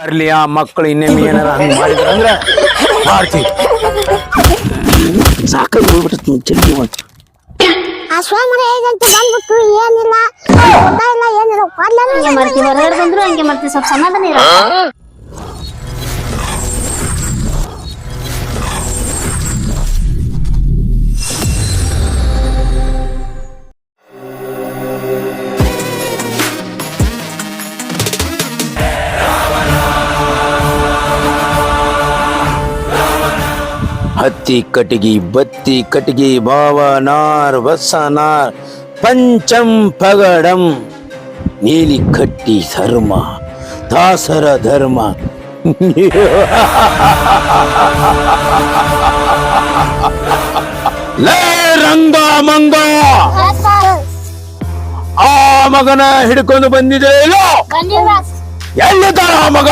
ಬರ್ಲಿ ಆ ಮಕ್ಕಳು ಇನ್ನೊಮ್ಮೆ ಏನಾರ ಹಂಗ್ ಮಾಡಿದ್ರ ಅಂದ್ರೆ ಮಾಡ್ತೀವಿ. ಸಾಕಾಗಿ ಹೋಗ್ಬಿಟ್ಟು ಚಡ್ಡಿ ಒಂದು ಆ ಸ್ವಾಮಿ ಹೇಗಂತ ಬಂದ್ಬಿಟ್ಟು ಏನಿಲ್ಲ ಏನಿಲ್ಲ ಹಂಗೆ ಮಾಡ್ತೀವಿ. ಹೊರಗಡೆ ಬಂದ್ರು ಹಂಗೆ ಮಾಡ್ತೀವಿ. ಸ್ವಲ್ಪ ಸಮಾಧಾನ ಇರ ಹತ್ತಿ ಕಟಿಗಿ ಬತ್ತಿ ಕಟಿಗಿ ಭಾವನಾರ್ ವಸನಾರ್ ಪಂಚಂ ಪಗಡಂ ನೀಲಿ ಕಟ್ಟಿ ಧರ್ಮ ದಾಸರ ಧರ್ಮ. ಲೇ ರಂಗ ಮಂಗ! ಆ ಮಗನ ಹಿಡ್ಕೊಂಡು ಬಂದಿದೆ ಇಲ್ಲೋ? ಎಲ್ಲಿದ್ದಾನ ಆ ಮಗ?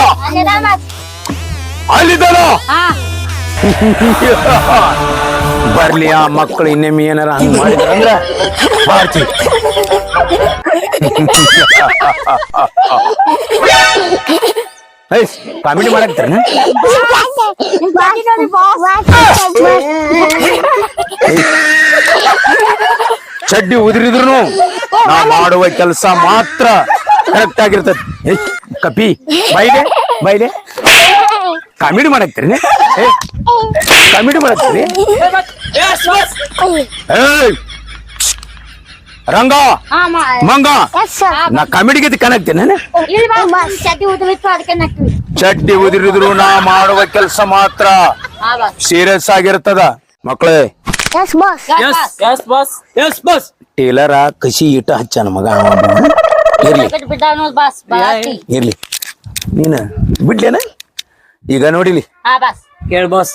ಅಲ್ಲಿದ್ದಾನ ಬರ್ಲಿ ಆ ಮಕ್ಕಳು ಇನ್ನೊಮ್ಮೆ ಏನಾರ ಹಂಗ ಮಾಡಿದ್ರ? ಅಂದ್ರ ಮಾಡ್ತೀವಿ ಕಾಮಿಡಿ ಮಾಡಕ್ತಾರ ಚಡ್ಡಿ ಉದುರಿದ್ರು ನಾ ಮಾಡುವ ಕೆಲಸ ಮಾತ್ರ ಕರೆಕ್ಟ್ ಆಗಿರ್ತದೆ. ಕಪಿ ಬೈಲೆ ಬೈಲೆ. Comedy ಮಾಡಾಕ್ತಿರಿ comedy ಮಾಡಾಕ್ತಿರಿ! ರಂಗ ಮಂಗ ನಾ ಕಾಮಿಡಿ ಗೀತೆ ಕಾಣಕ್ತೀನಿ ಚಟ್ಟಿ ಚಡ್ಡಿ ಉದುರಿದ್ರು ನಾ ಮಾಡುವ ಕೆಲಸ ಮಾತ್ರ. ಸೀರಿಯಸ್ ಆಗಿರ್ತದ. ಮಕ್ಕಳೇ ಟೇಲರ ಕಸಿ ಇಟ್ಟ ಹಚ್ಚ ನಮಗ. ಇರ್ಲಿ. ಇರ್ಲಿ. ನೀನ ಬಿಡ್ಲೇನ? ಈಗ ನೋಡಿಲಿ? ಹಾ ಬಸ್ ಕೇಳ್ ಬಾಸ್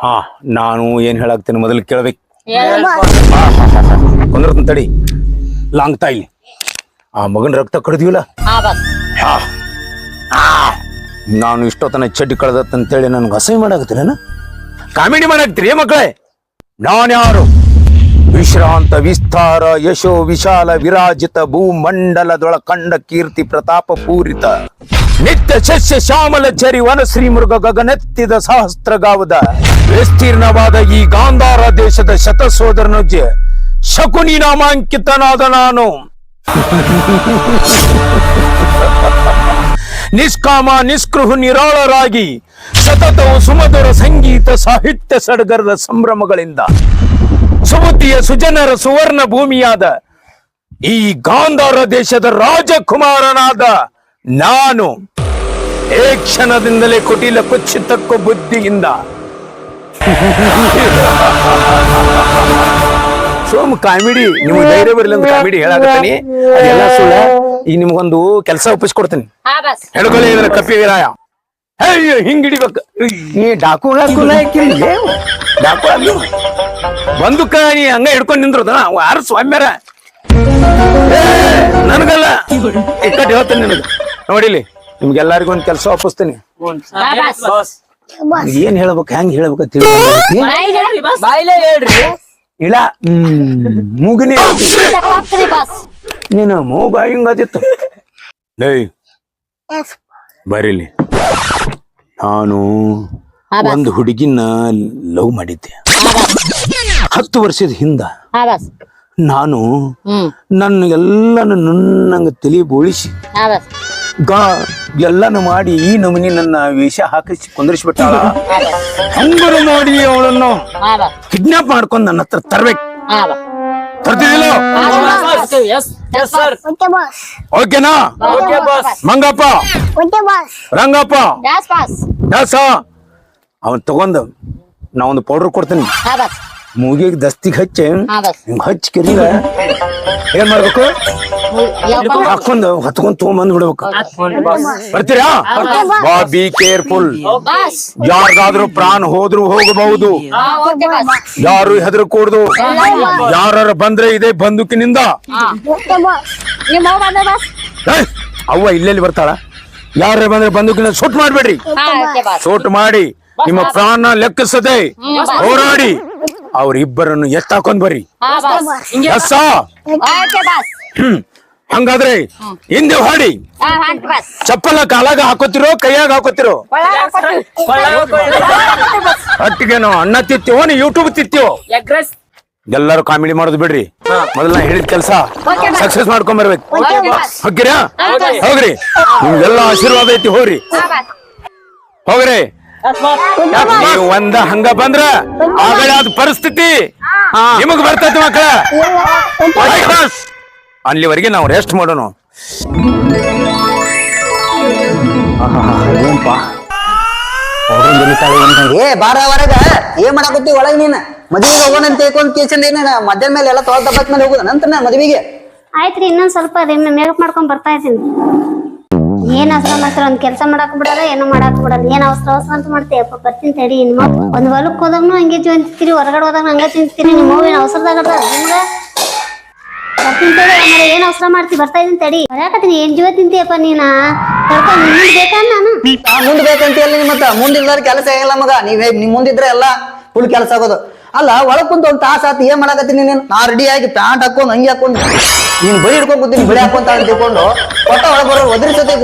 ಹಾ ನಾನು ಏನ್ ಹೇಳಾಗ್ತೇನೆ ಮೊದಲು ಕೇಳ್ಬೇಕು. ತಡಿ ಲಾಂಗ್ ತಾಯಿ. ಆ ಮಗನ ರಕ್ತ ಕಡ್ದಿವಲ್ಲ ಹಾ ಬಸ್ ಹಾ. ಆ. ನಾನು ಇಷ್ಟೊತ್ತನ ಚಡ್ಡಿ ಕಳ್ದತ್ತಂತೇಳಿ ನನ್ಗೆ ಅಸಹ್ಯ ಮಾಡಾಕತ್ತೀರೇನ ಕಾಮಿಡಿ ಮಾಡಾಕ್ತೀರಿ ಮಕ್ಕಳೇ ನಾನ್ಯಾರು ವಿಶ್ರಾಂತ ವಿಸ್ತಾರ ಯಶೋ ವಿಶಾಲ ವಿರಾಜಿತ ಭೂಮಂಡಲದೊಳ ಕಂಡ ಕೀರ್ತಿ ಪ್ರತಾಪ ಪೂರಿತ. ನಿತ್ಯ ಸಸ್ಯ ಶ್ಯಾಮಲ ಚರಿ ವನಶ್ರೀ ಮೃಗ ಗಗನೆತ್ತಿದ ಸಹಸ್ರಗಾವದ ವಿಸ್ತೀರ್ಣವಾದ ಈ ಗಾಂಧಾರ ದೇಶದ ಶತಸೋದರನುಜ್ಜ ಶಕುನಿ ನಾಮಾಂಕಿತನಾದ ನಾನು. ನಿಷ್ಕಾಮ, ನಿಸ್ಕೃಹು, ನಿರಾಳರಾಗಿ ಸತತವು ಸುಮಧುರ ಸಂಗೀತ ಸಾಹಿತ್ಯ ಸಡಗರದ ಸಂಭ್ರಮಗಳಿಂದ. ಸುಮತಿಯ ಸುಜನರ ಸುವರ್ಣ ಭೂಮಿಯಾದ ಈ ಗಾಂಧಾರ ದೇಶದ ರಾಜಕುಮಾರನಾದ ನಾನು ಏ ಕ್ಷಣದಿಂದಲೇ ಕುಟಿಲ ಕುಚ್ಚಿತಕ್ಕೂ ಬುದ್ಧಿಯಿಂದ. ಸೋಮ್ ಕಾಮಿಡಿ ನಿಮ್ಗೆ ಧೈರ್ಯ ಬರಲಿ ಅಂತ ಕಾಮಿಡಿ ಹೇಳಾಕತ್ತೀನಿ. ಅದೆಲ್ಲ ಸುಳ್ಳ. ಈಗ ನಿಮ್ಗೊಂದು ಕೆಲಸ ಒಪ್ಪಿಸ್ಕೊಡ್ತೀನಿ. ಹಾ ಬಸ್. ಹೆಣ್ಗೊಲೆ ಇದ್ರ ಕಪ್ಪಿ ವೀರಾಯ. ಅಯ್ಯೋ ಹಿಂಗ್ ಹಿಡಿಬೇಕು. ನೀ ಡಾಕು ಹಾಕು ಹಾಕಿಲ್ಲ ಡಾಕು ಹಾಕು ಬಂದುಕ ನೀ ಹಂಗ ಹಿಡ್ಕೊಂಡ್ ನಿಂದ್ರದ ಅವ ಯಾರು ಸ್ವಾಮ್ಯಾರ? ನನಗಲ್ಲ. ಇಕ್ಕಟ್ಟು ಹೇಳ್ತೇನೆ ನಿನಗೆ. ನೋಡಿಲಿ ನಿಮ್ಗೆಲ್ಲರಿಗೂ ಒಂದ್ ಕೆಲಸ ಒಪ್ಪಿಸ್ತೀನಿ. ಬಾಸ್ ಏನ್ ಹೇಳ್ಬೇಕು ಹೆಂಗ್ ಹೇಳ್ಬೇಕು ಹೇಳ್ರಿ. ಇಲ್ಲ ಮೂಗಿನಿ ನೀನು ಮೂಗ ಹಿಂಗದಿತ್ತು. ಬರೀಲಿ. ನಾನು ಒಂದು ಹುಡುಗಿನ ಲವ್ ಮಾಡಿದ್ದೆ. ಹತ್ತು ವರ್ಷದ ಹಿಂದ. ನಾನು ನನ್ನ ಎಲ್ಲ ನನ್ನಂಗ ತಲೆ ಬೋಳಿಸಿ ಗಾ ಎಲ್ಲಾನು ಮಾಡಿ ಈ ನಮೂನಿ ನನ್ನ ವಿಷ ಹಾಕಿಸಿ ಕುಂದರಿಸ್ಬಿಟ್ಟಾಳ. ಹಂಗರು ನೋಡಿ ಅವಳನ್ನು ಕಿಡ್ನಾಪ್ ಮಾಡ್ಕೊಂಡು ನನ್ನ ಹತ್ರ ತರ್ಬೇಕು. ತರ್ತಿದಿಲ್ಲ ಓಕೆನಾ ಮಂಗಪ್ಪ? ರಂಗಪ್ಪ? ದಾಸ ಅವನ್ ತಗೊಂಡ್ ನಾ ಒಂದು ಪೌಡರ್ ಕೊಡ್ತೀನಿ. ಮೂಗಿಗೆ ದಸ್ತಿಗೆ ಹಚ್ಚಿ ಹಾ ಹಿಂಗ್ ಹಚ್ಚಿ ಕಿರಿಗ ಏನ್ ಮಾಡ್ಬೇಕು? ಹಾಕೊಂಡು ಹತ್ಕೊಂಡ್ ತಗೊಂಡ್ ಬಿಡ್ಬೇಕು. ಬರ್ತೀರಾ? ಬಾ ಬಿ ಕೇರ್ಫುಲ್ ಬಸ್. ಯಾರಿಗಾದ್ರೂ ಪ್ರಾಣ ಹೋದ್ರು ಹೋಗಬಹುದು. ಹಾ ಓಕೆ ಬಸ್. ಯಾರು ಹೆದರ್ಕೂಡ್ದು? ಯಾರ ಬಂದ್ರೆ ಇದೆ ಬಂದೂಕಿನಿಂದ. ನಿಮ್ಮ ಅವ್ವ ಬಂದ ಬಸ್. ಏಯ್, ಅವ್ವ ಇಲ್ಲೆಲ್ಲಿ ಬರ್ತಾಳ? ಯಾರ ಬಂದ್ರೆ ಬಂದೂಕಿನ ಸೂಟ್ ಮಾಡ್ಬೇಡ್ರಿ. ಸೂಟ್ ಓಕೆ ಬಸ್. ಸೋಟ್ ಮಾಡಿ. ನಿಮ್ಮ ಪ್ರಾಣ ಲೆಕ್ಕಿಸದೆ ಹೋರಾಡಿ. ಅವ್ರಿಬ್ಬರನ್ನು ಎತ್ತಾಕೊಂಡ್ ಬರ್ರಿ. ಹ್ಮ್. ಹಂಗಾದ್ರೆ ಹಿಂದೆ ಹೊಡಿ. ಚಪ್ಪಲ ಕಾಲಾಗ ಹಾಕೋತಿರೋ ಕೈಯಾಗ ಹಾಕೋತಿರೋ? ಒಟ್ಟಿಗೇನು ಅಣ್ಣ ತಿತ್ತೀವೋ ನೀ ಯೂಟ್ಯೂಬ್ ತಿತ್ತೀವೋ ಎಲ್ಲಾರು ಕಾಮಿಡಿ ಮಾಡೋದು ಬಿಡ್ರಿ. ಮೊದಲ ಹೇಳಿದ ಕೆಲಸ. ಸಕ್ಸಸ್ ಮಾಡ್ಕೊಂಡ್ ಬರ್ಬೇಕು. ಹೋಗಿರಾ ನಿಮ್ಗೆಲ್ಲ ಆಶೀರ್ವಾದ ಐತಿ ಹೋಗ್ರಿ. ಹೋಗ್ರಿ. ನೀವು ಒಂದ ಹಂಗ ಬಂದ್ರ ಆಗಳಾದ ಅದ್ ಪರಿಸ್ಥಿತಿ ನಿಮಗ್ ಬರ್ತೈತಿ ಮಕ್ಕಳ ಅಲ್ಲಿವರೆಗೆ ನಾವು ರೆಸ್ಟ್ ಮಾಡೋಣ ಏ ಬಾರ ಹೊರಗ. ಏನ್ ಮಾಡಾಕತ್ತಿ ಒಳಗ್ ನೀನ್? ಮದ್ವೆಗೆ ಹೋಗೋಣ ಅಂತ ತಿಳ್ಕೊಂಡ್ ಕೇಸಂದ ಏನ ಮಧ್ಯಾಹ್ನ ಮೇಲೆ ಎಲ್ಲ ತೊಳೆದ ಮೇಲೆ ಹೋಗುದ. ನಂತ ನಾ ಮದ್ವಿಗೆ. ಆಯ್ತ್ರಿ ಇನ್ನೊಂದ್ ಸ್ವಲ್ಪ ಮೇಕಪ್ ಮಾಡ್ಕೊಂಡ್ ಬರ್ತಾ ಇದ್ದೀನಿ. ಏನ್ ಅವಸರ ಮಾಡ್ತಾರ ಒಂದ್ ಕೆಲಸ ಮಾಡಾಕ್ ಬಿಡಲ್ಲ ಏನೋ ಮಾಡಾಕ್ ಬಿಡಲ್ಲ ಏನ್ ಅವಸರ ಅವಸರ ಅಂತ ಮಾಡ್ತೀಯಪ್ಪ ಬರ್ತೀನಿ ತಡಿ ನಿಮ್ಮ ಒಂದ್ ಹೊಲಕ್ ಹೋದಾಗ್ನು ಹಂಗೆ ತಿಂತೀರಿ ಹೊರಗಡೆ ಹೋದಾಗ ಹಂಗ ತಿಂತೀರಿ ನಿಮ್ಮ ಏನ್ ಅವಸರದಾಗ ಏನ್ ಅವಸರ ಮಾಡ್ತಿ, ಬರ್ತಾ ಇದೀನಿ ತಡಿ. ಬರಾಕತ್ತೀನಿ ಏನ್ ಜೀವ ತಿಂತೀಯಪ್ಪ ನೀನ? ನಾನು ಮುಂದ್ ಬೇಕಂತ ಮುಂದಿಲ್ದಾರ ಕೆಲಸ ಆಗಿಲ್ಲ ಮಗ. ನೀವ್ ನಿಮ್ ಮುಂದಿದ್ರೆ ಎಲ್ಲ ಫುಲ್ ಕೆಲಸ ಆಗೋದು. ಅಲ್ಲ, ಒಳಗ್ ಕುಂತ ಒಂದ್ ತಾಸ ಆತ್, ಏನ್ ಮಾಡಾಕತ್ತೀನಿ ನೀನ್? ನಾ ರೆಡಿ ಆಗಿ ಪ್ಯಾಂಟ್ ಹಾಕೊಂಡು ಹಂಗೆ ಹಾಕೊಂಡ್ ನೀನ್ ಬಳಿ ಹಿಡ್ಕೊಂಡ್ ಕೂತೀನಿ ಬಿಳಿ ಹಾಕೊಂತ ಅಂತ ತಿಳ್ಕೊಂಡು ಒಟ್ಟ ಒಳಗ್ ಬರೋ ಒದ್ರಿ ಸತಿ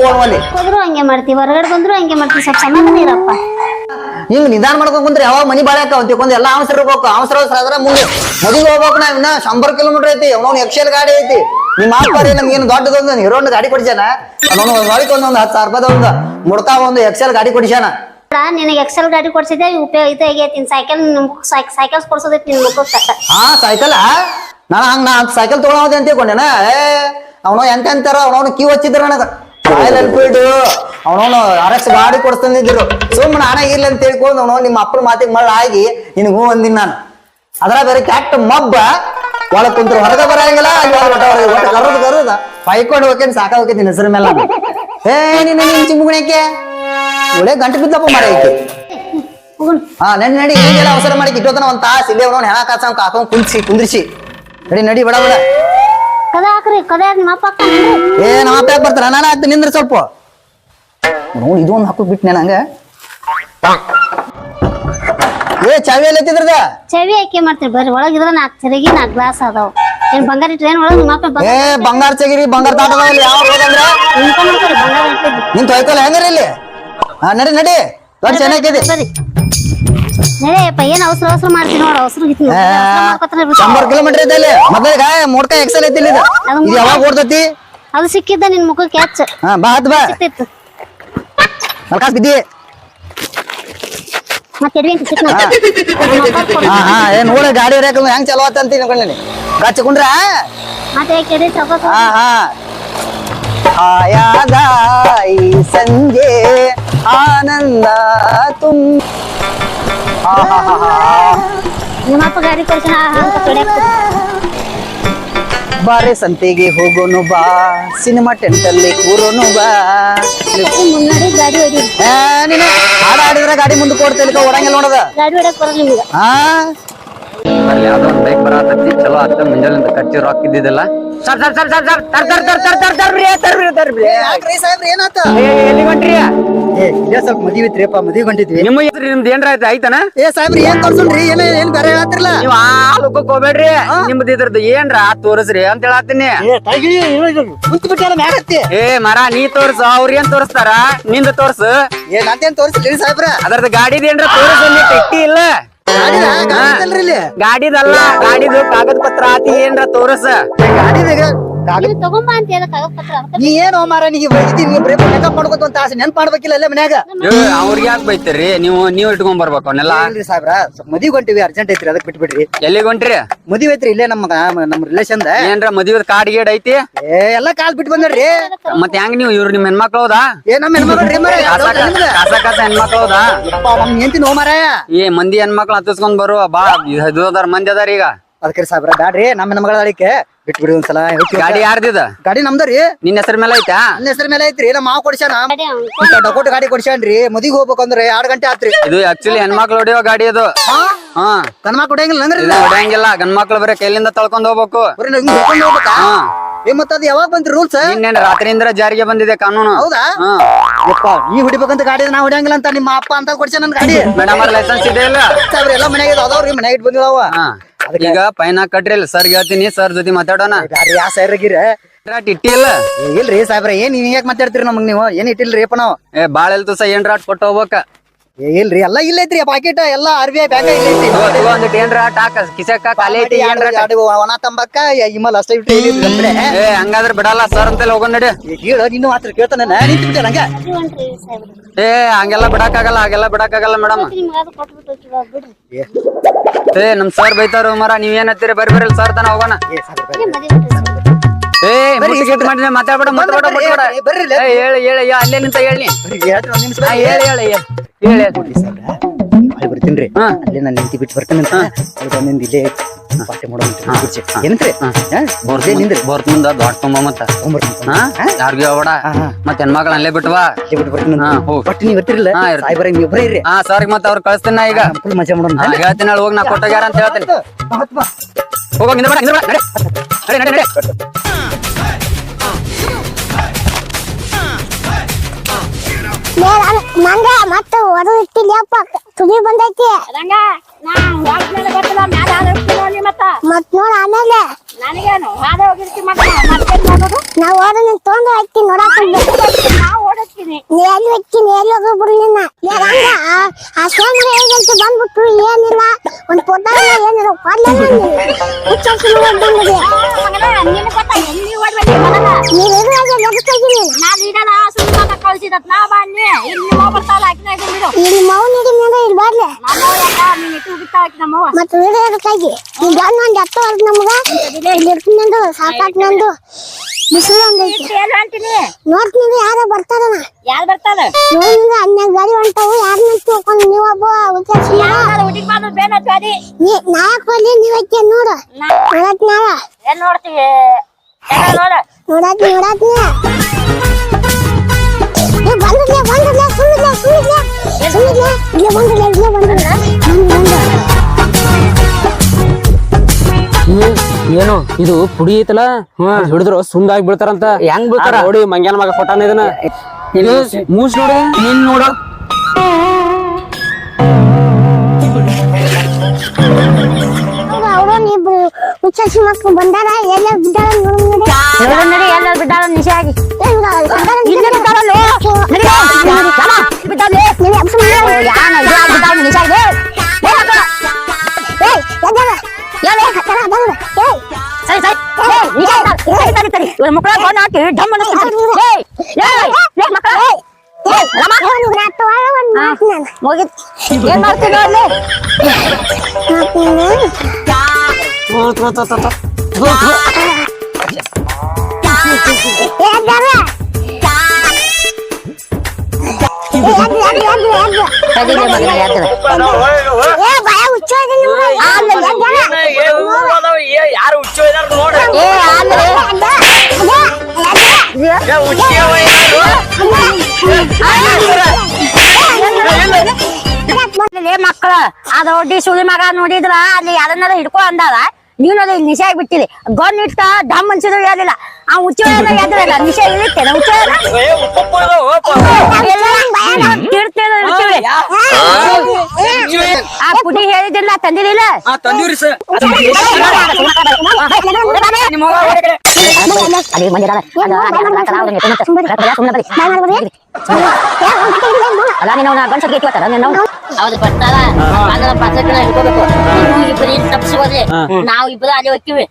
ಹೋದ್ರು ಹಂಗೆ ಮಾಡ್ತಿ ಹೊರಗಡೆ ಬಂದ್ರು ಹಂಗೆ ಮಾಡ್ತೀವಿ ಸ್ವಲ್ಪ ಸಮಾಧಾನ ಇರಪ್ಪ ಹಿಂಗ್ ನಿಧಾನ ಮಾಡ್ಕೊಂಡ್ ಬಂದ್ರೆ ಯಾವಾಗ ಮನಿ ಬಾಳೆ ಅಂತ ತಿಳ್ಕೊಂಡು ಎಲ್ಲ ಅವಸರ ಇರ್ಬೇಕು ಅವಸರ ಅವಸರ ಆದ್ರೆ ಮುಂದೆ ಮದುವೆ ಹೋಗ್ಬೇಕು ನಾವ್ ಇನ್ನ ಶಂಬರ್ ಕಿಲೋಮೀಟರ್ ಐತಿ ಅವನವ್ನ ಎಕ್ಸೆಲ್ ಗಾಡಿ ಐತಿ. ನಿಮ್ಮ ಅಪ್ಪರಿ ನಮ್ಗೇನು ಏನು ದೊಡ್ಡದೊಂದು ಹೀರೋನ್ ಗಾಡಿ ಕೊಡಿಸ್ಯಾನ? ಅದೊಂದು ಒಂದ್ ಹೊಳಿಕ್ ಒಂದೊಂದು ಹತ್ತು ಸಾವಿರ ರೂಪಾಯಿ ಒಂದು ಮುಡ್ಕ ಒಂದು ಎಕ್ಸೆಲ್ ಗಾಡಿ ಕೊಡಿಸ್ಯಾನ. ನಿನಗೆ ಎಕ್ಸೆಲ್ ಗಾಡಿ ಕೊಡ್ಸಿದ್ದೆ ಉಪಯೋಗ ಇದು ಆಗೈತಿ ಸೈಕಲ್ ಸೈಕಲ್ಸ್ ಕೊಡ್ಸೋದೈತಿ ನಿನ್ ಹಾ ಸೈಕಲ್ ನಾನು ಹಂಗ ನಾ ಸೈಕಲ್ ತೊಗೊಳೋದೆ ಅಂತ ತಿಳ್ಕೊಂಡೆನ ಏ ಅವನು ಎಂತ ಎಂತಾರ ಅವನವನು ಕ್ಯೂ ಹಚ್ಚಿದ್ರ ನನಗ. ರಾಯಲ್ ಎನ್ಫೀಲ್ಡ್ ಅವನವನು ಆರ್ ಎಕ್ಸ್ ಗಾಡಿ ಕೊಡಿಸ್ತಂದಿದ್ರು ಸುಮ್ಮನೆ ನಾನೇ ಇರ್ಲಿ ಅಂತ ತಿಳ್ಕೊಂಡು ಅವನು ನಿಮ್ಮ ಅಪ್ಪನ ಮಾತಿಗೆ ಮಳ್ಳ ಆಗಿ ನಿನಗೆ ಹೂ ಅಂದಿನ ನಾನು. ಅದರ ಬೇರೆ ಕ್ಯಾಕ್ಟ್ ಮಬ್ಬ ಒಳಗೆ ಕುಂತ್ರು. ಹೊರಗೆ ಬರಂಗಿಲ್ಲ ಕರೋದು ಕರೋದ ಪೈಕೊಂಡು ಹೋಗ್ತೀನಿ ಸಾಕ ಹೋಗ್ತೀನಿ ಹೆಸರ ಮೇಲೆ ಏ ನಿನ್ನ ನಿನ್ ಚಿಮ್ಮುಗುಣಕ್ಕೆ ಒಳ್ಳೆ ಗಂಟೆ ಬಿದ್ದಪ್ಪ ಹೋಗುನ್ ಹಾ ನಡಿ ನಡಿ ಈಗೆಲ್ಲ ಅವಸರ ಮಾಡಿ ಇಟ್ಟೋತನ ಒಂದ್ ತಾಸು. ಇಲ್ಲೇ ಅವ್ನು ಹೆಣ ಕಾಸ ಕಾಕೊಂಡ್ ಕುಂದ್ಸಿ ಕುಂದ್ರಿಸಿ. ನಡಿ ನಡಿ ಬಡ ಬಡ. ಕದ ಹಾಕ್ರಿ ಕದ ಹಾಕಿ ಏ ನಮ್ಮ ಅಪ್ಪ ಯಾಕೆ ಬರ್ತಾರ? ನಾನು ಹಾಕ್ತೀನಿ ನಿಂದ್ರ ಸ್ವಲ್ಪ. ನೋಡಿ ಇದು ಒಂದು ಹಾಕೋಕ್ ಬಿಟ್ನೆ ನಂಗ. ಏ ಚಾವಿ ಎಲ್ಲ ಎತ್ತಿದ್ರದ? ಚವಿ ಹಾಕಿ ಮಾಡ್ತೀರಿ? ಬರ್ರಿ ಒಳಗಿದ್ರ ನಾಲ್ಕು ಚರಿಗೆ ನಾಲ್ಕು ಗ್ಲಾಸ್ ಅದಾವ. ಏನ್ ಬಂಗಾರ ಟ್ರೈನ್ ಒಳಗೆ ನಿಮ್ಮ ಏ ಬಂಗಾರ ಚಗಿರಿ ಬಂಗಾರ ತಾಟದಲ್ಲಿ ಯಾವ ಹೋಗಂದ್ರೆ ನಿಂತ ನೋಡ್ರಿ ಬಂಗಾರ ಇಟ್ಟಿದ್ದು ನಿನ್ ತೊಯ್ಕೊಲ್ಲ ಹೆಂಗಾರ ಇಲ್ಲಿ? ಹಾ ನಡಿ ನಡಿ. ದೊಡ್ಡ ಚೆನ್ನಾಗಿದೆ ಬರ್ರಿ. ನಡೆಯಪ್ಪ ಏನ್ ಅವಸರ ಅವಸರ ಮಾಡ್ತೀನಿ ನೋಡು ಅವಸರ ಶಂಬರ್ ಕಿಲೋಮೀಟರ್ ಐತೆ ಇಲ್ಲಿ ಮೊದಲಿಗೆ ಮೂರ್ಕ ಎಕ್ಸಲ್ ಐತಿ ಇಲ್ಲಿ ಇದು ಯಾವಾಗ ಓಡ್ತತಿ? ಅದು ಸಿಕ್ಕಿದ್ದ ನಿನ್ ಮುಖಕ್ಕೆ ಕ್ಯಾಚ್ ಹಾ ಬಾ ಹತ್ ಬಾ. ಸಿಕ್ತಿತ್ತು. ಮಲ್ಕಾಸ್ ಬಿದ್ದಿ. ಮತ್ತೆ ಹಾ. ಹಾ ನೋಡ ಗಾಡಿ ಹೆಂಗ್ ಚಲೋ ಆತ ಅಂತ ಗಚ್ಚ ಕುಂಡ್ರ ಮತ್ತೆ ಎಡಿ ತಗೋತ ಹಾ ಹಾ. ಆಯಾದ ಈ ಸಂಜೆ ಆನಂದ ತುಂ ಹಾ ಹಾ ಹಾ ಹಾ ನಿಮ್ಮ ಅಪ್ಪ ಗಾಡಿ ಕೊಡ್ಸಿನ ಅಂತ ಬಾರೆ ಸಂತೆಗೆ ಹೋಗೋನು ಬಾ ಸಿನಿಮಾ ಟೆಂಟಲ್ಲಿ ಕೂರೋನು ಬಾ. ಮುನ್ನಡಿ ಗಾಡಿ ಹೊಡಿ ಏ, ನೀನು ಹಾಡ ಆಡಿದ್ರೆ ಗಾಡಿ ಮುಂದೆ ಕೊಡ್ತಿಲ್ಕ ಓಡಂಗಿಲ್ಲ ನೋಡದ. ಗಾಡಿ ಹೊಡಕ್ ಬರಲ್ಲ ನಿಮ್ಗೆ ಹಾ ಅಲ್ಲಿ ಯಾವ್ದೋ ಒಂದ್ ಬೈಕ್ ಬರತೈತಿ ಚಲೋ ಆತ ಮುಂಜಾನೆ ಖರ್ಚು ರೊಕ್ಕ ಇದ್ದಿದ್ದಿಲ್ಲ. Sir sir sir sir sir ತರ್ ತರ್ ತರ್ ತರ್ ತರ್ ತರ್ಬ್ರಿ ತರ್ಬ್ರಿ ತರ್ಬ್ರಿ ಯಾಕ್ರಿ ಸಾಹೇಬ್ರ ಏನಾತ ಏ ಎಲ್ಲಿ ಹೊಂಟ್ರಿ ಏ ಇಲ್ಲೇ ಸ್ವಲ್ಪ ಮದ್ವಿ ಐತ್ರಿಪ್ಪ ಮದ್ವಿ ಹೊಂಟಿದ್ವಿ ನಿಮ್ಮ ಹೆಸರು ನಿಮ್ದು ಏನ್ರ ಆಯ್ತು ಆಯ್ತಾನ ಏ ಸಾಹೇಬ್ರಿ ಏನ್ ತೋರ್ಸುನ್ರಿ ಏನ್ ಏನ್ ಬೇರೆ ಹೇಳತ್ತಿರಲ್ಲ ನೀವು ಆ ಲೋಕಕ್ ಹೋಗ್ಬೇಡ್ರಿ ನಿಮ್ದು ಇದ್ರದ್ದು ಏನ್ರ ತೋರಿಸ್ರಿ ಅಂತ ಹೇಳತ್ತೀನಿ ಕುಂತ ಬಿಟ್ಟಾರ ಮ್ಯಾಗತ್ತಿ ಏ ಮರ ನೀ ತೋರ್ಸು ಅವ್ರ ಏನ್ ತೋರಿಸ್ತಾರ ನಿಂದ ತೋರ್ಸು ಏ ನಂತೇನ್ ತೋರಿಸ್ಲಿ ಸಾಹೇಬ್ರ ಅದ್ರದ್ದು ಗಾಡಿದ ಏನ್ರ ತೋರಿಸ್ ಅಲ್ಲಿ ಟೆಟ್ಟಿ ಇಲ್ಲ ಗಾಡಿದಲ್ಲ ಗಾಡಿದು ಕಾಗದ ಪತ್ರ ಆತಿ ಏನ್ರ ತೋರಸ. ಗಾಡಿದಾಗ ಕಾಗದ ನೀವು ಅಂತ ಹೇಳ ಕಾಗದ ಪತ್ರ ನೀ ಏನು ಮಾರ ನೀ ಬೈದಿ ನೀ ಬರೀ ಮೇಕಪ್ ಮಾಡ್ಕೋತ ಅಂತ ಆಸೆ ನೆನ್ಪ್ ಮಾಡ್ಬೇಕಿಲ್ಲ ಅಲ್ಲೇ ಮನ್ಯಾಗ? ಅವ್ರಿಗೆ ಯಾಕೆ ಬೈತೀರಿ? ನೀವು ನೀವ್ ಇಟ್ಕೊಂಡ್ ಬರ್ಬೇಕು ಅವನ್ನೆಲ್ಲ ಇಲ್ರಿ ಸಾಹೇಬ್ರ ಮದ್ವಿ ಹೊಂಟಿವಿ ಅರ್ಜೆಂಟ್ ಐತ್ರಿ ಅದಕ್ಕೆ ಬಿಟ್ಬಿಡ್ರಿ. ಎಲ್ಲಿಗೆ ಹೊಂಟ್ರಿ? ಮದ್ವಿ ಐತ್ರಿ ಇಲ್ಲೇ ನಮ್ಮ ನಮ್ಮ ರಿಲೇಷನ್ ಏನ್ರ ಮದ್ವೆ ಕಾರ್ಡ್ ಗೀಡ್ ಐತಿ? ಏ ಎಲ್ಲಾ ಕಾಲ್ ಬಿಟ್ಟು ಬಂದ್ರಿ ಮತ್ತೆ ಹೆಂಗ್ ನೀವು ಇವ್ರು ನಿಮ್ ಹೆಣ್ಮಕ್ಳು ಹೌದಾ? ಏ ನಮ್ಮ ಹೆಣ್ಮಗಳ್ರಿ ಮರ ಕಾಸ ಕಾಸ ಹೆಣ್ಮಕ್ಳು ಹೌದಾ? ನಮ್ ಹೆಂಡತಿ ನೋ ಮಾರಾಯ ಏ ಮಂದಿ ಹೆಣ್ಮಕ್ಳು ಹತ್ತಿಸ್ಕೊಂಡ್ ಬರುವ ಬಾ ಇದು ಅದಾರ ಮಂದಿ ಅದಾರ ಈಗ. ಅದಕ್ಕೆ ಸಾಹೇಬ್ರ ಬ್ಯಾಡ್ರಿ ನಮ್ಮ ಹೆಣ್ಮಗಳ ಅಳಿಕೆ ಬಿಟ್ಬಿಡಿ ಒಂದ್ಸಲ. ಹೋಗ್ತೀವಿ. ಗಾಡಿ ಯಾರ್ದಿದ ಗಾಡಿ ನಮ್ದರಿ ನಿನ್ನ ಹೆಸರ ಮೇಲೆ ಐತಾ? ನನ್ನ ಹೆಸರ ಮೇಲೆ ಐತ್ರಿ ನಮ್ಮ ಮಾವ ಕೊಡ್ಸ್ಯಾನ. ಡಕೋಟ್ ಗಾಡಿ ಕೊಡ್ಸ್ಯಾನ್ರಿ. ಮದಿಗೆ ಹೋಗ್ಬೇಕಂದ್ರೆ ಎರಡ್ ಗಂಟೆ ಆತ್ರಿ. ಇದು ಆಕ್ಚುಲಿ ಹೆಣ್ಮಕ್ಳು ಹೊಡಿಯೋ ಗಾಡಿ ಅದು. ಹಾ? ಗಂಡ ಮಕ್ಳು ಹೊಡೆಯಂಗಿಲ್ಲ ಅಂದ್ರೆ ಇದು ಹೊಡಿಯಂಗಿಲ್ಲ. ಗಂಡ್ಮಕ್ಳು ಬರೀ ಕೈಲಿಂದ ತಳ್ಕೊಂಡ್ ಹೋಗ್ಬೇಕು. ಬರೀ ಹೋಗ್ಬೇಕಾ? ಏ ಮತ್ತ ಅದ್ ಯಾವಾಗ ಬಂದ್ರಿ ರೂಲ್ಸ್ ಇನ್ನೇನ್ ರಾತ್ರಿಯಿಂದ ಜಾರಿಗೆ ಬಂದಿದೆ ಕಾನೂನು. ಹೌದಾ? ಹಾ. ಯಪ್ಪ ನೀ ಹೊಡಿಬೇಕಂತ ಗಾಡಿ ನಾ ಹೊಡಿಯಂಗಿಲ್ಲ ಅಂತ ನಿಮ್ಮ ಅಪ್ಪ ಅಂತ ಕೊಡ್ಸ ನನ್ ಗಾಡಿ. ಮೇಡಮ್ ಲೈಸೆನ್ಸ್ ಇದೆ ಇಲ್ಲ ಸಾಬ್ರ ಎಲ್ಲ ಮನೆಗೆ ಅದಾವ್ರಿ ಮನೆಗೆ ಇಟ್ಟು ಬಂದಿದಾವ. ಈಗ ಪೈನ ಕಟ್ರಿ ಇಲ್ಲ ಸರ್ ಹೇಳ್ತೀನಿ ಸರ್ ಜೊತೆ ಮಾತಾಡೋಣ. ಯಾ ಸೈರ್ಗಿರ ರಾಟ್ ಇಟ್ಟಿಲ್ಲ. ಇಲ್ರಿ ಸಾಹೇಬ್ರ ಏನ್ ನೀವ್ ಯಾಕೆ ಮಾತಾಡ್ತೀರಿ ನಮಗ್ ನೀವು? ಏನ್ ಇಟ್ಟಿಲ್ರಿ ಅಪ್ಪ ನಾವು? ಏ ಬಾಳ ಎಲ್ತು ಸ ಏನ್ ರಾಟ್ ಕೊಟ್ಟು ಹೋಗ್ಬೇಕ? ಇಲ್ರಿ ಎಲ್ಲ ಇಲ್ಲ ಐತ್ರಿ ಪಾಕೆಟ್ ಎಲ್ಲ ಆರ್ ಬಿ ಐ ಬ್ಯಾಂಕ್ ಇಲ್ಲ ಐತಿ ಹಾಕ ಕಿಸಕ್ಕ ಖಾಲಿ ಐತಿ ಒಣ ತಂಬಾಕ ಇಮಲ್ ಅಷ್ಟೇ ಇಲ್ಲಿದ್ರಿ ಏ ಹಂಗಾದ್ರೆ ಬಿಡಲ್ಲ ಸರ್ ಅಂತ ಹೋಗೋಣ ನಡಿ. ಹೇಳು ನಿನ್ನ ಮಾತ್ರ ಕೇಳ್ತಾನೆ ನಾನು ನಂಗೆ. ಹೊಂಟ್ರಿ ಏ ಹಂಗೆಲ್ಲ ಬಿಡಕಾಗಲ್ಲ ಹಾಗೆಲ್ಲ ಬಿಡಕಾಗಲ್ಲ ಮೇಡಮ್ ಏ ನಮ್ ಸರ್ ಬೈತಾರ ಮರ ನೀವ್ ಏನತ್ತೀರಿ ಹತ್ತೀರಿ ಬರ್ರಿ ಬರ್ರಿ ಸರ್ ತನ ಹೋಗೋಣ. ಮಾತಾಡ್ಬೇಡ ಮಾತಾಡ್ಬೇಡ ಬರ್ರಿ, ಮಾತಾಡ್ಬೇಡ ಬರ್ರಿ, ಬರ್ರಿ ಇಲ್ಲಿ. ಏ ಹೇಳಿ ಹೇಳಿ ಯಾ, ಅಲ್ಲೇ ನಿಂತ ಹೇಳಿ ಬರ್ರಿ, ಹೇಳ್ರಿ ಒಂದ್ ನಿಮಿಷ ಹಾ ಬರ್ರಿ. ಹೇಳಿ ಹೇಳಿ ಹೇಳಿ ನೋಡ್ರಿ ಸಾಹೇಬ್ರ, ಹೊಳ್ ಬರ್ತೀನ್ರಿ ಹಾ. ಅಲ್ಲೇ ನಾನು ನಿಂತಿ ಬಿಟ್ಟು ಬರ್ತೀನಿ ಅಂತ ಅಲ್ಲಿ ಬಂದಿಂದ ಇಲ್ಲೇ ಪಾಠ ಮಾಡೋಣ ಕುರ್ಚಿ ಏನಂತ್ರಿ ಬೋರ್ದೇ ನಿಂದ್ರಿ ಬೋರ್ತ್ ಮುಂದ ದೊಡ್ಡ ತುಂಬ ಮತ್ತ ತೊಗೊಂಬರ್ತೀನಿ ಹಾ ಯಾರಿಗೂ ಹೋಗ್ಬೇಡ ಹಾ, ಹಾ. ಮತ್ ಹೆಣ್ಮಕ್ಳು ಅಲ್ಲೇ ಬಿಟ್ವಾ ಇಲ್ಲೇ ಬಿಟ್ಟು ಬರ್ತೀನಿ ಹಾ, ಹೋಗ್. ಬಟ್ ನೀವ್ ಇರ್ತಿರಲ್ಲ ಹಾ, ಇರ್ತೀನಿ. ಸಾಯ್ಬರ ನೀವ್ ಒಬ್ಬರೇ ಇರ್ರಿ ಹಾ ಸರ್ ಮತ್ತ ಅವ್ರು ಕಳಿಸ್ತೀನಿ ನಾ ಈಗ ಫುಲ್ ಮಜಾ ಮಾಡೋಣ ಹಾ, ಹೇಳ್ತೀನಿ ಹೇಳಿ ಹೋಗಿ ನಾ ಕೊಟ್ಟಾಗ್ಯಾರ ಅಂತ ಹೇಳ್ತೀನಿ ಹೋಗೋ ನಿಂದ ಬೇಡ ನಿಂದ ಬೇಡ ನಡಿ ನಡಿ ನಡಿ ನಡಿ ಮಂಗ ಮತ್ತ ಅದು ಇಟ್ಟಿಲ್ಲ ಅಪ್ಪ? ತುದಿ ಬಂದೈತಿ. ಅದಂಗ ನಾ ಗೊತ್ತಿಲ್ಲ ಮ್ಯಾಲ ನೋಡಿ ಮತ್ತ. ಮತ್ ನೋಡ ಆಮೇಲೆ. ನನಗೇನು ಹಾದ ಹೋಗಿರ್ತಿ ಮತ್ತ ಮತ್ತೇನ್ ಮಾಡೋದು? ನಾ ಓಡ ನಿನ್ ತೊಂದು ಐತಿ ನೋಡಾಕ ನಾ ಎಲ್ಲಿ ಹೊಕ್ಕಿ ನೀ ಎಲ್ಲಿ ಹೋಗ್ಬಿಡು ನಿನ್ನ. ಲೇ ರಂಗ ಆ- ಸೋಮರ ಹೇಗಂತ ಬಂದ್ಬಿಟ್ಟು ಏನಿಲ್ಲ. ಒಂದ್ ಪೊಟ್ಟ ಏನಿಲ್ಲ ಕೊಡ್ಲೇ ಹುಚ್ಚ ಬಂದಿದೆ ನಿನ್ ಗೊತ್ತಾ ಎಲ್ಲಿ ನೀವ್ ಎದುರಾಗಿ ಎದಕ್ಕಾಗಿ ನೀನು ಕಳ್ಸಿದತ್ ನಾ ಇಲ್ಲಿ ಹಾಕಿನ ಇಲ್ಲಿ ನಡಿ ಮೇಲೆ ಇಲ್ಲಿ ಬರ್ಲೆ. ನಮ್ಮ ಯಾಕ ನೀನ್ ಇಟ್ಟು ಬಿಟ್ಟ ಹಾಕಿ ಮತ್ತೆ ಮತ್ ವಿಡಿಯೋ ಹೊರಗ್ ನಮ್ಗ. ಇಲ್ಲಿ ನಂದು ಬಿಸಿಲು ಒಂದೈತಿ ನೋಡ್ತೀನಿ ಯಾರೋ ಬರ್ತಾರ ಯಾರು ಬರ್ತಾರ ನೋಡಿದ್ರೆ ಹನ್ನೆರಡು ಗಾಡಿ ಹೊಂಟವು ಯಾರನ್ನ ತಿಳ್ಕೊಂಡು ನೀವೊಬ್ಬ ವಿಚಾರಿಸಿಲ್ಲ ಹುಡುಗಿ ಬಂದು ಬೇನ ಗಾಡಿ ನೀ ನಾಯಕ್ ನೀವಕ್ಕೆ ನೋಡು. ನೋಡತ್ ನಾವ ಏನ್ ನೋಡ್ತೀವಿ? ನೋಡತ್ ನೋಡತ್ ನೀ ಏನು ಇದು ಪುಡಿ ಐತಲ್ಲ ಹಿಡಿದ್ರು ಸುಂದಾಗಿ ಬೀಳ್ತಾರಂತ ಹೆಂಗ್ ಬಿಡ್ತಾರ ನೋಡಿ ಮಂಗ್ಯಾನ ಮಗ ಕೊಟ್ಟಾನ ಇದನ್ನ ಇದು ಮೂಸ್ ನೋಡ ನೀನ್ ನೋಡ ಬಂದಾರ ಎಲ್ಲ ಮಕ್ಕಳು ಬಂದಾರ ಎಲ್ಲ ಬಿದ್ದಾರ ನೋಡಿ ನೋಡು ನಡಿ ಎಲ್ಲ ಬಿದ್ದಾಳ ನಿಶೆ ಆಗಿ ಇಲ್ಲೇ ಬಿದ್ದಾರಲ್ಲ ಮಕ್ಕಳ ಬಂದು ಹಾಕಿ ಡಮ್ ಮುಗಿತ್ ಏನ್ ಮಾಡ್ತೀನಿ ನೋಡ್ಲಿ ತಡಿಲಿ ಯಾರು ಹುಚ್ಚು ನೋಡ ಏ ಆದ್ರೆ ಲೇ ಮಕ್ಕಳ ಅದ ಒಡ್ಡಿ ಸುಳಿ ಮಗ ನೋಡಿದ್ರ ಅಲ್ಲಿ ಅದನ್ನೆಲ್ಲ ಹಿಡ್ಕೊ ಅಂದಾರ ನೀನು ಅಲ್ಲಿ ನಿಶೆ ಆಗ್ಬಿಟ್ಟಿರಿ ಗೊನ್ ಇಟ್ಟ ಡಮ್ ಅನ್ಸಿದ್ರು ಯಾರಿಲ್ಲ ಆ ಹುಚ್ಚ ನಿಶಾ ನಿಶೆ ಆ ಪುಡಿ ಹೇಳಿದಿಲ್ಲ ತಂದಿರಲಿಲ್ಲ ಅದೇ ಸರ್ ಸುಮ್ಮನೆ ಮಂದಿರ ಅಲ್ಲ ನೀನು ಗಂಟೆ ಇಟ್ಕೊತಾರ ನೀನು ಹೌದು ಬರ್ತಾರ ಅದರ ಪತ್ರಕನ ಹಿಡ್ಕೋಬೇಕು ನೀವು ಇಬ್ಬರು ಇಲ್ಲಿ ತಪ್ಪಿಸ್ಬೋದ್ರಿ ನಾವು ಇಬ್ಬರು ಅಲ್ಲಿ ಹೋಗ್ತೀವಿ.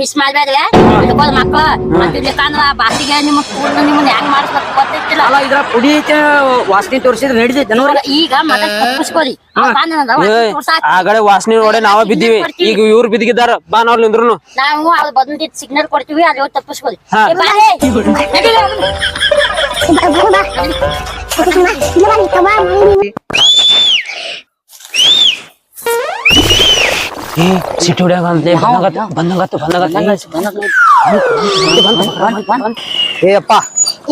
ಮಿಸ್ ಮಾಡ್ಬೇಡ್ರಿ ಹಿಡ್ಕೋದ್ ಮಕ್ಕಳು. ಮತ್ತೆ ಇಲ್ಲಿಕಂದ್ರ ಬಾಸಿಗೆ ನಿಮ್ಮ ನಿಮ್ಮನ್ನ ಹೆಂಗ್ ಮಾಡಿಸ್ಬೇಕು ಗೊತ್ತಿಲ್ಲ. ಅಲ್ಲ ಇದ್ರ ಪುಡಿ ವಾಸನೆ ತೋರಿಸಿದ್ರೆ ನಡೀತೈತೆ ಈಗ ಮತ್ತೆ ಆಗಡೆ ವಾಸನೆ ನೋಡಿ ನಾವ ಬಿದ್ದೀವಿ. ಈಗ ಇವ್ರು ಬಿದ್ದಿದ್ದಾರ ಬಾ ನಾವ್ ನಿಂದ್ರು ನಾವು ಅಲ್ಲಿ ಬಂದಿದ್ ಸಿಗ್ನಲ್ ಕೊಡ್ತೀವಿ ಅಲ್ಲಿ ಹೋಗಿ ತಪ್ಪಿಸ್ಕೋರಿ ಸಿಟಿ ಹೊಡ್ಯಾಗ ಅಂತ್ಲೆ ಬಂದಾಗತ್ತ ಬಂದಾಗತ್ತ ಬಂದಾಗತ್ತ ಏ ಅಪ್ಪ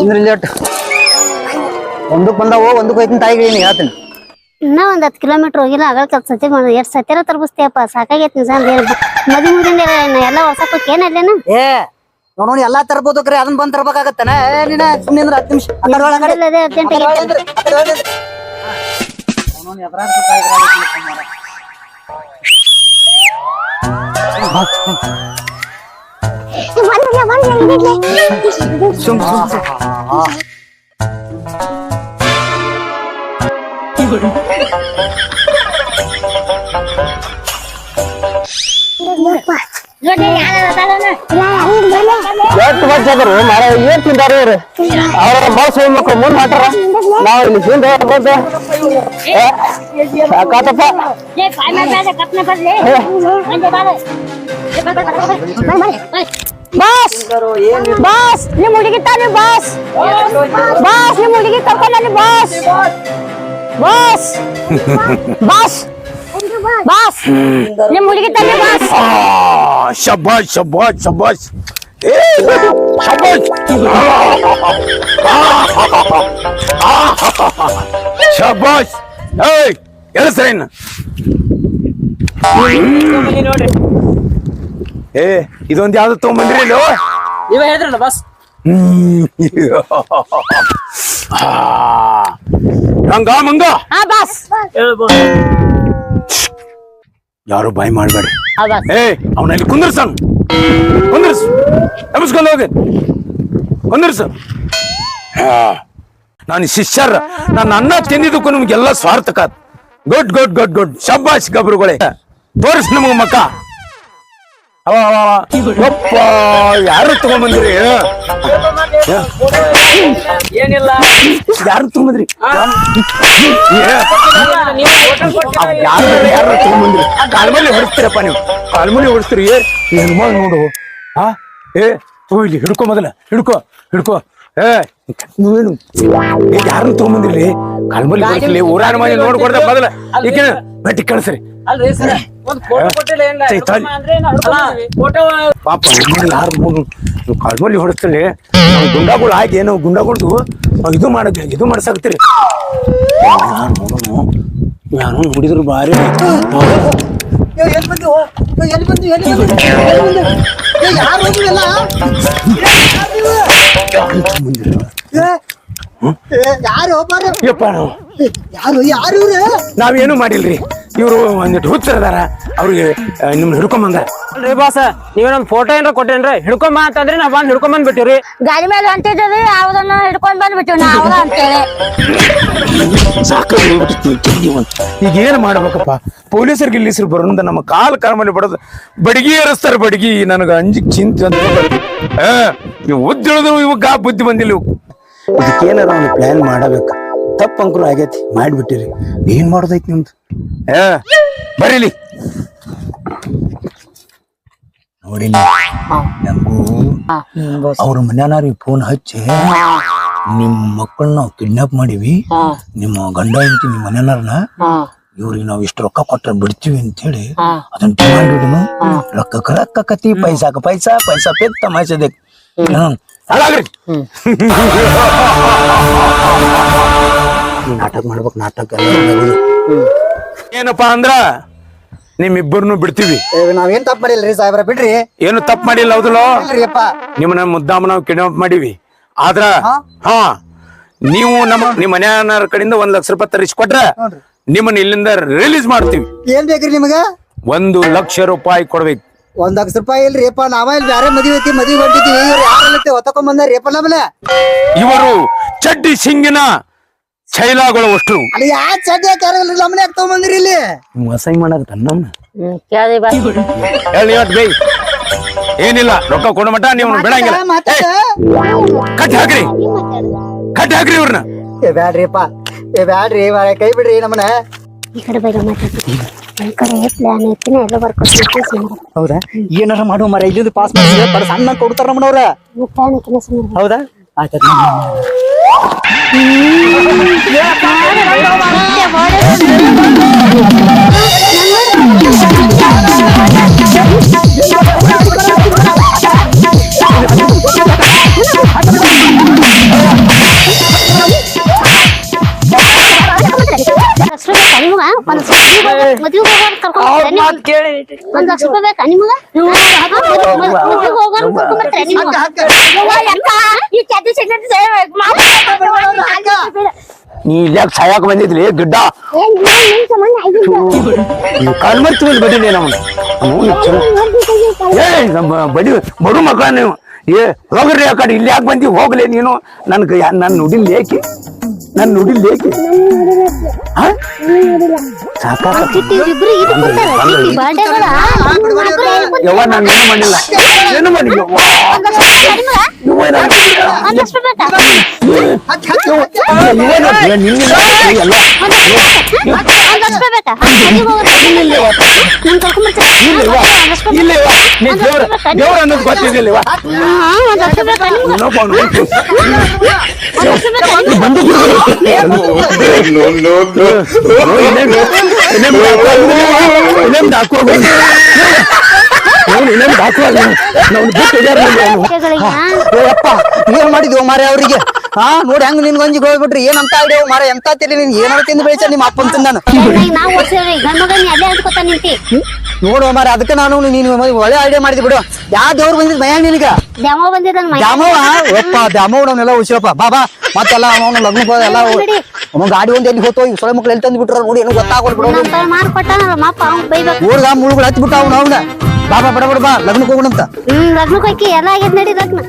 ಇಂದ್ರ ಲೇಟ್ ಒಂದಕ್ ಬಂದಾವು ಒಂದಕ್ಕೆ ಹೋಯ್ತೀನಿ ತಾಯಿಗೆ ನೀನು ಹೇಳ್ತೀನಿ. ಇನ್ನ ಒಂದ್ ಹತ್ತು ಕಿಲೋಮೀಟರ್ ಹೋಗಿಲ್ಲ ಆಗಳ ಸತಿ ಮಾಡಿ. ಎಷ್ಟ್ ಸತಿರ ತರ್ಬಿಸ್ತೀಯಪ್ಪ ಸಾಕಾಗೈತಿ ನಿಜ ಮದಿ ಮುಂದಿನ ಎಲ್ಲ ಹೊಸ ಏನಲ್ಲೇನ ಏ ನೋಡೋಣ ಎಲ್ಲಾ ತರ್ಬೋದು ಕರೆ ಅದನ್ನ ಬಂದ್ ತರ್ಬೇಕಾಗತ್ತನ ಏ ನೀನ ಸುಮ್ಮನೆ ಅಂದ್ರೆ ಹತ್ತು ನಿಮಿಷ ಆ ಕಡೆ ಒಳಗ್ ಆ ಕಡೆ. ಅದೇ ಅರ್ಜೆಂಟ್ ಆ ಕಡೆ ಒಳಗ್ ಆಗೈತಿ ನಿಂದ್ರು, ಆ ಕಡೆ ಒಳಗ್ ನಿಂದ್ರು. ಅವ್ನವ್ನ್ ಎದ್ರಾಗ ಸುತ್ತ ಎದ್ರಾಗ ಸುತ್ತ ಮಾರ. ಬಂದಿಲ್ಲ ಬಂದಿಲ್ಲ ಸುಮ್ ಸುಮ್ ನೋಡಿ ಯಾರು ಅದಾರನ? ಎಷ್ಟು ವರ್ಷ ಆದ್ರು ಮಾರ ಏನ್ ತಿಂದಾರ ಇವ್ರು ಅವ್ರ ಬಾಸ್ ಮಕ್ಳು ಮುಂದ್ ಮಾಡ್ತಾರ ನಾವ್ ಇಲ್ಲಿ ಹಿಂದೆ ಹೋಗ್ಬೋದು ಸಾಕಾತಪ್ಪ ಏ, ಕಾಲ್ ಮೇಲೆ ಬೇಡ, ಕಪ್ನ ಬರ್ಲಿ. ಮಂಜು ಬಾರೆ. ಏ, ಬಾ, ಬಾ, ಬಾ, ಬಾ, ಬಾ. ಬಾ, ಬಾ. ಬಾಸ್ ಬಾಸ್ ನಿಮ್ ಹುಡುಗಿ ತಾನೆ ಬಾಸ್ ಬಾಸ್ ನಿಮ್ ಹುಡುಗಿ ಕರ್ಕೊಂಡ್ ಬಾಸ್ ಬಾಸ್ ಬಾಸ್ ಬಾಸ್ ನಿಮ್ ಹುಡುಗಿ ತಾನೆ ಬಾಸ್. ಶಬಾಷ್ ಶಬಾಷ್ ಶಬಾಷ್. ಏ ಶಬಾಷ್. ಶಬಾಷ್. ಏಯ್ ಎಳಸ್ರೇನ್ ಏ ಇದೊಂದ್ ಯಾವ್ದು ತಗೊಂಬಂದ್ರಿ ಇಲ್ಲೋ? ನೀವೇ ಹೇಳಿದ್ರಲ್ಲ ಬಾಸ್. ಹಂಗ ಮಂಗ. ಹಾ ಬಾಸ್. ಯಾರು ಬಾಯ್ ಮಾಡಬೇಡಿ. ಹೌದಾ? ಏ ಅವನಲ್ಲಿ ಕುಂದ್ರಸನ್ ಕುಂದ್ರಸ್ ನಮಸ್ಕೊಂಡು ಹೋಗಿ ಕುಂದ್ರಸ ನಾನು ಶಿಷ್ಯರ. ನನ್ನ ಅನ್ನ ತಿಂದಿದ್ದಕ್ಕೂ ನಿಮ್ಗೆಲ್ಲ ಸ್ವಾರ್ಥಕ. Good good good good. ಶಬ್ಬಾಶ್ ಗಬ್ರುಗಳೇ. ತೋರಿಸ್ ನಮಗ ಮಕ್ಕ. ಅವ. ಯಪ್ಪ ಯಾರು ತಗೊಂಬಂದಿರಿ? ಏನಿಲ್ಲ. ಯಾರು ತಗೊಂಬಂದ್ರಿ? ಏ, ಯಾರು ಯಾರು ತಗೊಂಬಂದ್ರಿ? ಕಾಲ್ಮಲಿ ಹೊಡಿಸ್ತೀರಪ್ಪ ನೀವು. ಕಾಲ್ಮಲಿ ಹೊಡಿಸ್ತೀರಿ ಏ. ಏನ್ ಮಾಡಿ ನೋಡು. ಹಾ ಏ ಇಲ್ಲಿ ಹಿಡ್ಕೊ ಮೊದಲ. ಹಿಡ್ಕೊ ಹಿಡ್ಕೊ. ಏ ನೀವೇನು? ಏ ಯಾರನ್ನ ತಗೊಂಬಂದಿರಿ ಕಾಲ್ಮಲ್ಲಿ ಹೊಡಿಸ್ಲಿ ಊರಾನ ಮನೆ ನೋಡ್ಕೊಡ್ದ ಮೊದಲ. ಈಗ ಬಟ್ಟಿ ಕಳ್ಸ್ರಿ. ಪಾಪ ಯಾರು ಕಲ್ಮಲ್ಲಿ ಹೊಡಿಸ್ತೀನಿ ಗುಂಡಾಗಳು ಆಗಿ ಏನೋ ಗುಂಡಾಗಳು ಇದು ಮಾಡ ಇದು ಮಾಡ್ಸಾಕ್ತಿರಿ ಯಾರು ನೋಡಿದ್ರು ಭಾರಿ ಎಲ್ಲಿ ಬಂದು ಎಲ್ಲಿ ಬಂದು ಎಲ್ಲಿ ಬಂದು ಯಾರು ಹೋಗಿಲ್ಲ ಯಾರು ಹೋಗ್ಬಾರ ಯಪ್ಪ ನಾವು. ಯಾರು ಯಾರು ಇವ್ರು? ನಾವೇನು ಮಾಡಿಲ್ರಿ? ಇವರು ಒಂದಿಟ್ಟು ಹುಚ್ಚರದಾರ. ಅವ್ರಿಗೆ ನಿಮ್ ಹಿಡ್ಕೊಂಬಂದ. ಅಲ್ರಿ ಬಾಸ ನೀವೇನೊಂದ್ ಫೋಟೋ ಏನಾರ ಕೊಟ್ಟೇನ್ರಿ? ಹಿಡ್ಕೊಂಬ ಅಂತಂದ್ರೆ ನಾವ್ ಬಂದ್ ಹಿಡ್ಕೊಂಡ್ ಬಿಟ್ಟಿವ್ರಿ. ಗಾಡಿ ಮೇಲೆ ಅಂತಿದ್ದೀವಿ ಯಾವ್ದನ್ನ ಹಿಡ್ಕೊಂಡ್ ಬಂದ್ಬಿಟ್ಟಿವಿ ನಾವ್ ಅಂತೇಳಿ. ಈಗ ಏನ್ ಮಾಡ್ಬೇಕಪ್ಪ? ಪೊಲೀಸರಿಗೆ ಗಿಲ್ಲೀಸರು ಬರೋದ ನಮ್ಮ ಕಾಲ್ ಕರ್ಮಲ್ಲಿ ಬಡದು ಬಡಗಿ ಏರಿಸ್ತಾರ ಬಡಗಿ. ನನಗ ಅಂಜಿಕ್ ಚಿಂತೆ ಅಂತ ಆ, ನೀವು ಉದ್ದಿಳಿದ್ರು ಇವಾಗ ಗಾ ಬುದ್ಧಿ ಬಂದಿಲ್ಲ ಇವು ಇದಕ್ಕೇನಾರ ಒಂದು ಪ್ಲಾನ್ ಮಾಡಬೇಕು. ತಪ್ಪು ಅಂಕರು ಆಗೈತಿ ಮಾಡಿಬಿಟ್ಟಿರಿ. ಏನ್ ಮಾಡೋದೈತಿ ನಿಮ್ದು? ಏ ಬರೀಲಿ. ನೋಡಿ ನಮಗೂ ಅವ್ರ ಮನೆಯನಾರಿ ಫೋನ್ ಹಚ್ಚಿ ನಿಮ್ ಮಕ್ಕಳನ್ನ ನಾವು ಕಿಡ್ನಾಪ್ ಮಾಡಿವಿ. ನಿಮ್ಮ ಗಂಡ ಹೆಂಡತಿ ನಿಮ್ಮ ಮನೆಯವ್ರನ್ನ ಇವ್ರಿಗೆ ನಾವು ಇಷ್ಟು ರೊಕ್ಕ ಕೊಟ್ರೆ ಬಿಡ್ತೀವಿ ಅಂತ ಹೇಳಿ ಅದನ್ನ ಹಿಡಿನು ರೊಕ್ಕಕ್ಕೆ ರೊಕ್ಕ ಕತಿ ಪೈಸಾಕ ಪೈಸಾ ಪೈಸಾ ಪೆತ್ತ ತಮಾಷೆ ಹಾಳಾಗ್ರಿ ನಾಟಕ ಮಾಡ್ಬೇಕು ನಾಟಕ ಏನಪ್ಪಾ ಅಂದ್ರ ನಿಮ್ಮಿಬ್ಬರನ್ನು ಬಿಡ್ತೀವಿ. ನಾವೇನ್ ತಪ್ಪು ಮಾಡಿಲ್ರಿ ಸಾಹೇಬ್ರ ಬಿಡ್ರಿ. ಏನು ತಪ್ಪು ಮಾಡಿಲ್ಲ ಹೌದಲ್ಲೋ? ನಿಮ್ಮನ್ನ ಮುದ್ದಾಮ ನಾವು ಕಿಡ್ನಾಪ್ ಮಾಡಿವಿ. ಆದ್ರ ಹಾ? ನೀವು ನಮ್ಮ ನಿಮ್ಮ ಮನೆಯವ್ರ ಕಡೆಯಿಂದ ಒಂದ್ ಲಕ್ಷ ರೂಪಾಯಿ ತರಿಸ್ಕೊಟ್ರ ನಿಮ್ಮನ್ನ ಇಲ್ಲಿಂದ ರಿಲೀಸ್ ಮಾಡ್ತೀವಿ. ಏನ್ ಬೇಕ್ರಿ ನಿಮಗ? ಒಂದು ಲಕ್ಷ ರೂಪಾಯಿ ಕೊಡ್ಬೇಕು. ಒಂದ್ ಲಕ್ಷ ರೂಪಾಯಿ ಇಲ್ರಿ ನಾವೇ ನಾವ ಇಲ್ಲಿ ಬ್ಯಾರೆ ಮದ್ವಿ ಐತಿ ಮದ್ವಿ ಹೊಂಟಿದ್ವಿ ಇವ್ರು ಯಾರಲ್ಲತ್ತೆ ಹೊತ್ತಕೊಂಡ್ ಬಂದಾರ ರೇಪ ನಮ್ಮನೆ ಇವರು ಚಡ್ಡಿ ಸಿಂಗಿನ ಚೈಲಾಗಳು ಅಷ್ಟು ಅಲ್ಲಿ ಯಾ ಚಡ್ಡಿ ಹಾಕ್ಯಾರಲ್ರಿ ನಮ್ಮನೆ ಯಾಕೆ ತಗೊಂಬಂದಿರಿ ಇಲ್ಲಿ? ಮಸೈ ಮಾಡಕ್ ನಮ್ಮ ಕೇಳಿ ಬಾ. ಹೇಳಿ ಇವತ್ತು ಬೈ? ಏನಿಲ್ಲ ರೊಕ್ಕ ಕೊಡ ಮಟ ನೀವು ಬಿಡಂಗಿಲ್ಲ ಮಾತಾಡ. ಕಟ್ಟಿ ಹಾಕ್ರಿ. ಕಟ್ಟಿ ಹಾಕ್ರಿ ಇವ್ರನ್ನ. ಏ ಬ್ಯಾಡ್ರಿಪ್ಪ. ಏ ಬ್ಯಾಡ್ರಿ ಮಾರ್ರೆ, ಕೈ ಬಿಡ್ರಿ ನಮ್ಮನ ಈ ಕಡೆ ಬೇಗ ಮಾತಾಡ್ತೀನಿ. ಕಡೆ ಪ್ಲಾನ್ ಐತಿ ನಾ ಎಲ್ಲ ಹೌದಾ? ಏನಾರ ಮಾಡುವ ಮರ ಇಲ್ಲಿಂದ ಪಾಸ್ ಮಾಡಿ ಬಡ ಸಣ್ಣ ಕೊಡ್ತಾರ ನಮ್ಮನವ್ರ. ಪ್ಲಾನ್ ಐತಿ ಸುಮ್ಮನೆ ಹೌದಾ? ಆಯ್ತು ರೂಪಾಯಿ ಮದ್ವೆಗೆ ಹೋಗೋರ್ ಕರ್ಕೊಂಡ್ ಬರ್ತೀರಾ ನೀವು? ಒಂದ್ ಲಕ್ಷ ರೂಪಾಯಿ ಬೇಕಾ ನಿಮಗ ಮದ್ವೆಗೆ ಹೋಗೋರ್ ಕರ್ಕೊಂಡ್ ಬರ್ತೀರಾ ನಿಮಗ? ಈ ಚಡ್ಡಿ ಸಿಗ್ನಟ್ ನೀ ಸಾಯಾಕ ಬಂದಿದ್ಲಿ ಗಿಡ್ಡ ಕಣ್ಮರ್ತಿ ನಾವು ಏ ನಮ್ಮ ಬಡಿ ಬಡು ಮಗ ನೀವು ಏ ಹೋಗ್ರಿ ಆ ಕಡೆ ಇಲ್ಲಿ ಯಾಕೆ ಬಂದಿ ಹೋಗ್ಲಿ ನೀನು ನನ್ಗೆ ನನ್ನ ನುಡಿಲ್ ಏಕಿ ನನ್ನ ನುಡಿಲ್ ಏಕಿ ಸಾಕಾಗತ್ತೆ ಇಬ್ರು ಇದು ಕೊಡ್ತಾರ ಬರ್ಡೇಗಳ ಯವ್ವ ನಾನು ಏನು ಮಾಡಿಲ್ಲ ಏನು ಮಾಡಿಲ್ಲ ಯವ್ವ. ಯವ್ವ, ನಾನು- ಒಂದ್ ಲಕ್ಷ ಬೇಕಾ ಯವ್ವ, ನಾನು ನಿನ್ನಿಂದ ಎಲ್ಲ ಹೋಗೋದು. ನನ್ ಅವ್ನು. ಇನ್ನೇನು ನಾವು ಏನ್ ಮಾಡಿದ್ವು ಮಾರೆ ಅವ್ರಿಗೆ? ಹಾ ನೋಡಿ ಹೆಂಗ್ ನಿನ್ ಗಂಜಿ ಹೋಗ್ಬಿಟ್ರಿ. ಏನ್ ಅಂತ ಐಡಿಯಾ ಮಾರ ಎಂತ ತಿಳಿ ನೀನ್ ಏನಾರ ತಿಂದು ಬೆಳೆಸ ನಿಮ್ಮ ಅಪ್ಪನ್ ನಾನು ಈಗ ನಾವು ಓದ್ಸೇವ್ರಿ. ಗಂಡ ಮಗ ನೀ ಅಲ್ಲೇ ಅಂದ್ಕೊತ ನಿಂತಿ. ನೋಡು ಮಾರ ಅದಕ್ಕೆ ನಾನು ನೀನು ಒಳ್ಳೆ ಐಡಿಯಾ ಮಾಡಿದ್ವಿ ಬಿಡು. ಯಾವ ದೇವ್ರು ಬಂದಿದ್ ಮಯ ನಿನಗ? ದ್ಯಾಮೋ ದ್ಯಾಮವ್ವ? ಒಪ್ಪ ದ್ಯಾಮವ್ವ ಅವನ್ನೆಲ್ಲ ಬಾ ಬಾಬಾ ಮತ್ತೆಲ್ಲ ಅವನು ಲಗ್ನ ಹೋದ ಎಲ್ಲ ಅವನ ಗಾಡಿ ಒಂದ್ ಎಲ್ಲಿ ಹೋತೋ ಸೊಳೆ ಮಕ್ಳು ಎಲ್ಲಿ ತಂದು ಬಿಟ್ರ ನೋಡಿ ಏನು ಗೊತ್ತಾಗೋಲ್ ಬಿಡು ನಮ್ಮ ಅಪ್ಪ ಅವ್ನ್ ಬೈಬೇಕು. ಊರ್ಗ ಮುಳುಗಳು ಹತ್ಬಿಟ್ಟ ಅವ್ನ ಬಾ ಬಾಬಾ ಬಡ ಬಡ ಬಾ. ಲಗ್ನಕ್ಕೆ ಹೋಗೋಣಂತ. ಹ್ಮ್ ಲಗ್ನಕ್ಕೆ ಹೋಗಿ ಎಲ್ಲ ಆಗಿದ್ ನಡಿ ಲಗ್ನ.